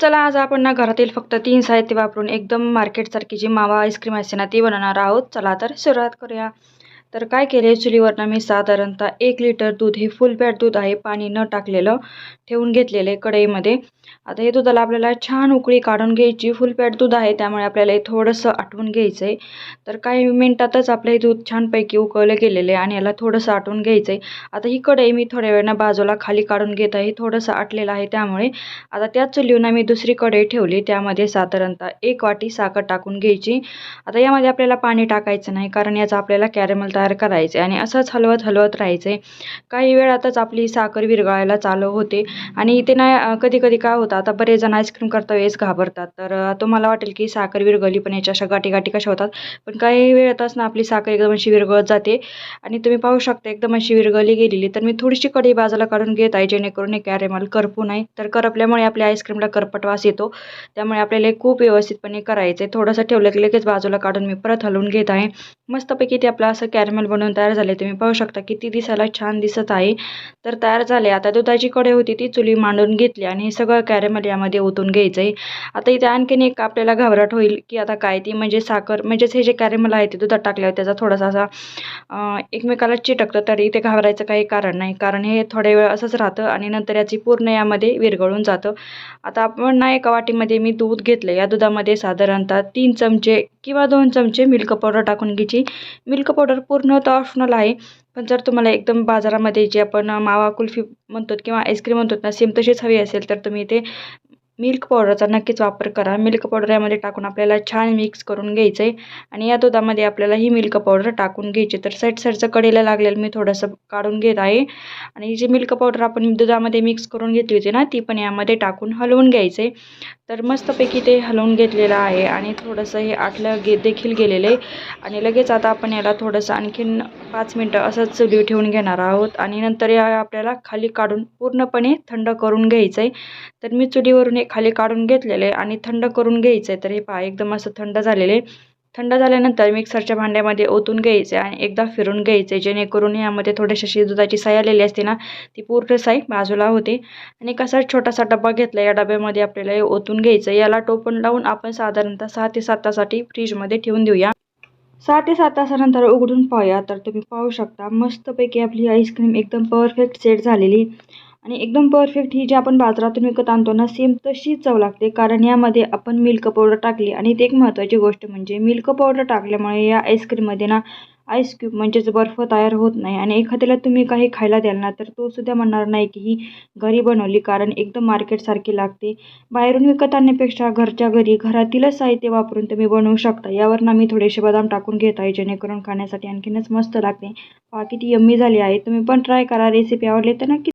चला आज आपण ना घरातील फक्त तीन साहित्य वापरून एकदम मार्केटसारखी जी मावा आईस्क्रीम असते ना ती बनवणार आहोत. चला तर सुरुवात करूया. तर काय केले? चुलीवरनं मी साधारणतः एक लिटर दूध हे फुल फॅट दूध आहे पाणी न टाकलेलं ठेवून घेतलेलं आहे कढईमध्ये. आता हे दुधाला आपल्याला छान उकळी काढून घ्यायची. फुल फॅट दूध आहे त्यामुळे आपल्याला हे थोडंसं आटवून घ्यायचं आहे तर काही मिनटातच आपलं हे दूध छानपैकी उकळलं गेलेलं आहे आणि याला थोडंसं आटवून घ्यायचं आहे आता ही कढई मी थोड्या वेळानं बाजूला खाली काढून घेत आहे. थोडंसं आटलेलं आहे त्यामुळे आता त्याच चुलीवरनं मी दुसरी कढई ठेवली. त्यामध्ये साधारणतः एक वाटी साखर टाकून घ्यायची. आता यामध्ये आपल्याला पाणी टाकायचं नाही कारण याचा आपल्याला कॅरेमल तयार करायचे आणि असंच हलवत हलवत राहायचे. काही वेळातच आपली साखर विरघळायला चालू होते आणि इथे ना कधी कधी काय होतं आता बरेच जण आईस्क्रीम करता वेळेस घाबरतात. तर तुम्हाला वाटेल की साखर विरघळली पण याच्या अशा गाठी गाठी कशा होतात? पण काही वेळातच ना आपली साखर एकदम अशी विरघळत जाते आणि तुम्ही पाहू शकता एकदम अशी विरघळली गेलेली. तर मी थोडीशी कढई बाजूला काढून घेत आहे जेणेकरून हे कॅरेमल करपू नाही तर करपल्यामुळे आपल्या आईस्क्रीमला करपट वास येतो. त्यामुळे आपल्याला खूप व्यवस्थितपणे करायचं आहे थोडंसं ठेवलं की लगेच बाजूला काढून मी परत हलवून घेत आहे. मस्तपैकी ते आपलं असं कॅरमेल बनवून तयार झाले. तुम्ही पाहू शकता किती दिसायला छान दिसत आहे. तर तयार झाले. आता दुधाची कढई होती ती चुली मांडून घेतली आणि हे सगळं कॅरेमल यामध्ये ओतून घ्यायचं आहे आता इथे आणखीन एक आपल्याला घाबरट होईल की आता काय ती म्हणजे साखर म्हणजेच हे जे कॅरेमल आहे ते दुधात टाकल्यावर त्याचा थोडासा असा एकमेकाला चिटकतं. तरी इथे घाबरायचं काही कारण नाही. कारण हे थोड्या वेळ असंच राहतं आणि नंतर याची पूर्ण यामध्ये विरघळून जातं. आता आपण ना एका वाटीमध्ये मी दूध घेतलं या दुधामध्ये साधारणतः तीन चमचे किंवा दोन चमचे मिल्क पावडर टाकून घ्यायची. मिल्क पावडर पूर्ण पूर्णतः ऑप्शनल आहे. पण जर तुम्हाला एकदम बाजारामध्ये जे आपण मावा कुल्फी म्हणतो किंवा आईस्क्रीम म्हणतो ना सेम तशीच हवी असेल तर तुम्ही ते मिल्क पावडरचा नक्कीच वापर करा. मिल्क पावडर यामध्ये टाकून आपल्याला छान मिक्स करून घ्यायचं आहे आणि या दुधामध्ये आपल्याला ही मिल्क पावडर टाकून घ्यायची. तर साईड साईडचं कडेला लागलेलं मी थोडंसं काढून घेत आहे. आणि जी मिल्क पावडर आपण दुधामध्ये मिक्स करून घेतली होती ना ती पण यामध्ये टाकून हलवून घ्यायचं आहे तर मस्तपैकी ते हलवून घेतलेलं आहे आणि थोडंसं हे आटलं गे देखील गेलेलं. आहे आणि लगेच आता आपण याला थोडंसं आणखीन पाच मिनटं असंच चुली ठेवून घेणार आहोत. आणि नंतर या आपल्याला खाली काढून पूर्णपणे थंड करून घ्यायचं आहे तर मी चुलीवरून हे खाली काढून घेतलेलं आहे आणि थंड करून घ्यायचं आहे तर हे पहा एकदम असं थंड झालेलं आहे. थंड झाल्यानंतर मिक्सरच्या भांड्यामध्ये ओतून घ्यायचे आणि एकदा फिरून घ्यायचे. जेणेकरून यामध्ये थोड्याशा दुधाची साय आलेली असते ना ती पूर्ण साय बाजूला होते. आणि कसा छोटासा डबा घेतला या डब्यामध्ये आपल्याला हे ओतून घ्यायचं. याला टोपण लावून आपण साधारणतः सहा ते सात तासाठी फ्रीजमध्ये ठेवून देऊया. सहा ते सात तासानंतर उघडून पाहूया. तर तुम्ही पाहू शकता मस्तपैकी आपली आईस्क्रीम एकदम परफेक्ट सेट झालेली. आणि एकदम परफेक्ट ही जी आपण बाजारातून विकत आणतो ना सेम तशी चव लागते. कारण यामध्ये आपण मिल्क पावडर टाकली आणि ती एक महत्त्वाची गोष्ट म्हणजे मिल्क पावडर टाकल्यामुळे या आईस्क्रीममध्ये ना आईस क्यूब म्हणजेच बर्फ तयार होत नाही आणि एखाद्याला तुम्ही काही खायला द्याल ना तर तो सुद्धा म्हणणार नाही की ही घरी बनवली कारण एकदम मार्केटसारखी लागते. बाहेरून विकत आणण्यापेक्षा घरच्या घरी घरातीलच साहित्य वापरून तुम्ही बनवू शकता. यावर ना मी थोडेसे बदाम टाकून घेत आहे जेणेकरून खाण्यासाठी आणखीनच मस्त लागते. बाकी ती यम्मी झाली आहे. तुम्ही पण ट्राय करा. रेसिपी आवडली तर नक्की